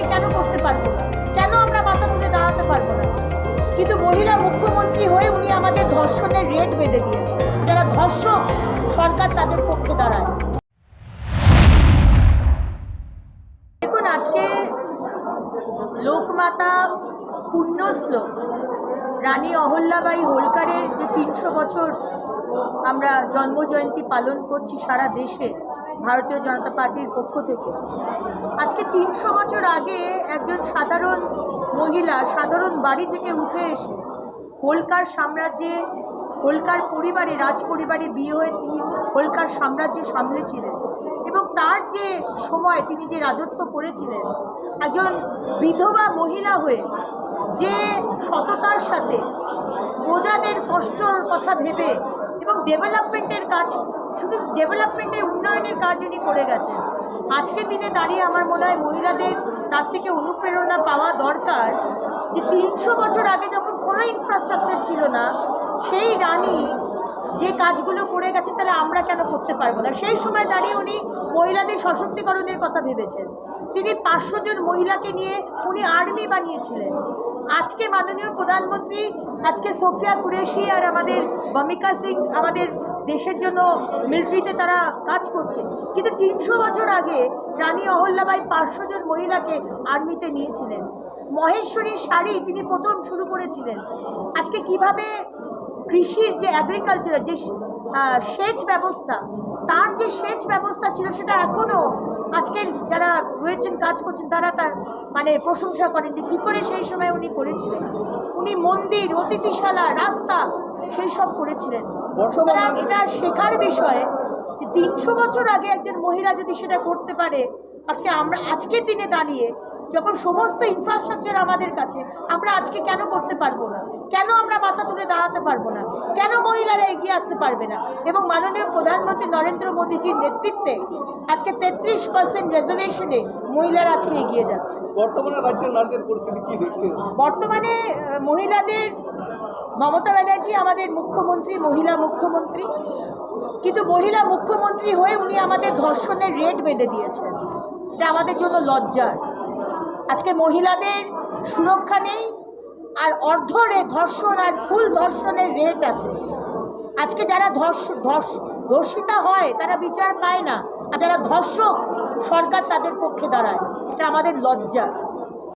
আজকে কেন করতে পারব না? কেন আমরা মাথা তুলে দাঁড়াতে পারব না? কিন্তু মহিলা মুখ্যমন্ত্রী হয়ে উনি আমাদের ধর্ষণের রেট বেঁধে দিয়েছে যারা ধর্ষক, সরকার তাদের পক্ষে দাঁড়ায়। দেখুন, আজকে লোকমাতা পুণ্য শ্লোক, রানী অহল্যাবাই হোলকারের যে তিনশো বছর আমরা জন্মজয়ন্তী পালন করছি সারা দেশে, ভারতীয় জনতা পার্টির পক্ষ থেকে আজকে তিনশো বছর আগে একজন সাধারণ মহিলা, সাধারণ বাড়ি থেকে উঠে এসে হোলকার সাম্রাজ্যে, হোলকার পরিবারে রাজ পরিবারে বিয়ে হয়ে তিনি হোলকার সাম্রাজ্য সামলেছিলেন এবং তার যে সময় তিনি যে রাজত্ব করেছিলেন, একজন বিধবা মহিলা হয়ে যে সততার সাথে প্রজাদের কষ্টর কথা ভেবে এবং ডেভেলপমেন্টের কাজ, শুধু ডেভেলপমেন্টের উন্নয়নের কাজ উনি করে গেছেন। আজকের দিনে দাঁড়িয়ে আমার মনে হয় মহিলাদের তার থেকে অনুপ্রেরণা পাওয়া দরকার যে তিনশো বছর আগে যখন কোনো ইনফ্রাস্ট্রাকচার ছিল না, সেই রানী যে কাজগুলো করে গেছেন তাহলে আমরা কেন করতে পারব না? সেই সময় দাঁড়িয়ে উনি মহিলাদের সশক্তিকরণের কথা ভেবেছেন। তিনি পাঁচশো জন মহিলাকে নিয়ে উনি আর্মি বানিয়েছিলেন। আজকে মাননীয় প্রধানমন্ত্রী, আজকে সোফিয়া কুরেশি আর আমাদের ভমিকা সিং, আমাদের দেশের জন্য মিলিটারিতে তারা কাজ করছে। কিন্তু তিনশো বছর আগে রানী অহল্যাবাই পাঁচশো জন মহিলাকে আর্মিতে নিয়েছিলেন। মহেশ্বরী শাড়ি তিনি প্রথম শুরু করেছিলেন। আজকে কীভাবে কৃষির যে অ্যাগ্রিকালচার যে সেচ ব্যবস্থা, তার যে সেচ ব্যবস্থা ছিল সেটা এখনও আজকের যারা রয়েছেন, কাজ করছেন, তারা তার মানে প্রশংসা করেন যে কী করে সেই সময় উনি করেছিলেন। উনি মন্দির, অতিথিশালা, রাস্তা, সেই সব করেছিলেন। সুতরাং এটা শেখার বিষয় যে তিনশো বছর আগে একজন মহিলা যদি সেটা করতে পারে আজকে আমরা আজকের দিনে দাঁড়িয়ে যখন সমস্ত ইনফ্রাস্ট্রাকচার আমাদের কাছে আমরা আজকে কেন করতে পারব না? কেন আমরা মাথা তুলে দাঁড়াতে পারব না? কেন মহিলারা এগিয়ে আসতে পারবে না? এবং মাননীয় প্রধানমন্ত্রী নরেন্দ্র মোদীজির নেতৃত্বে আজকে তেত্রিশ পার্সেন্ট রিজার্ভেশনে মহিলারা আজকে এগিয়ে যাচ্ছে। বর্তমানে রাজ্যের নারীদের পরিস্থিতি কি দেখছেন? বর্তমানে মহিলাদের মমতা ব্যানার্জি আমাদের মুখ্যমন্ত্রী, মহিলা মুখ্যমন্ত্রী। কিন্তু মহিলা মুখ্যমন্ত্রী হয়ে উনি আমাদের ধর্ষণের রেট বেঁধে দিয়েছেন। এটা আমাদের জন্য লজ্জার। আজকে মহিলাদের সুরক্ষা নেই, আর অর্ধ রে ধর্ষণ আর ফুল ধর্ষণের রেট আছে। আজকে যারা ধর্ষ ধর্ষ, ধর্ষিতা হয়, তারা বিচার পায় না। আর যারা ধর্ষক, সরকার তাদের পক্ষে দাঁড়ায়। এটা আমাদের লজ্জা।